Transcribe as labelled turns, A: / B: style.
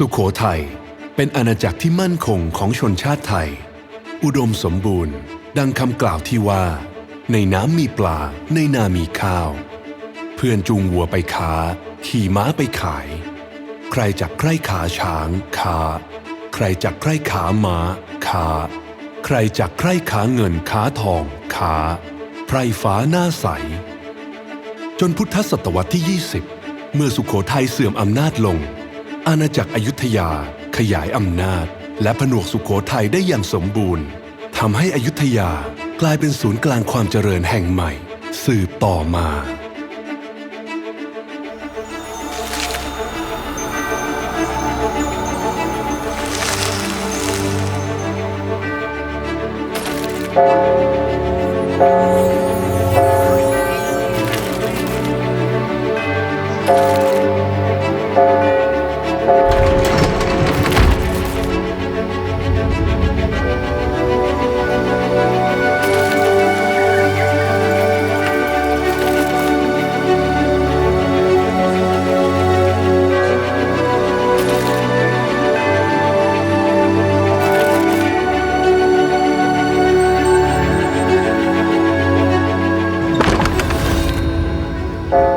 A: สุขโขทัยเป็นอาณาจักรที่มั่นคงของชนชาติไทย อุดมสมบูรณ์ ดังคำกล่าวที่ว่า ในน้ำมีปลา ในนามีข้าว เพื่อนจูงวัวไปค้า ขี่ม้าไปขาย ใครจักใครขาช้างค้า ใครจักใครขาม้าค้า ใครจักใคร่ขาเงินค้าทองค้าไพรฟ้าหน้าใส จนพุทธศตวรรษที่ 20 เมื่อสุขโขทัยเสื่อมอำนาจลง อาณาจักรอยุธยาขยายอำนาจ และผนวกสุขโขทัยได้อย่างสมบูรณ์ทำให้อยุธยากลายเป็นศูนย์กลางความเจริญแห่งใหม่ สืบต่อมา
B: พ thank you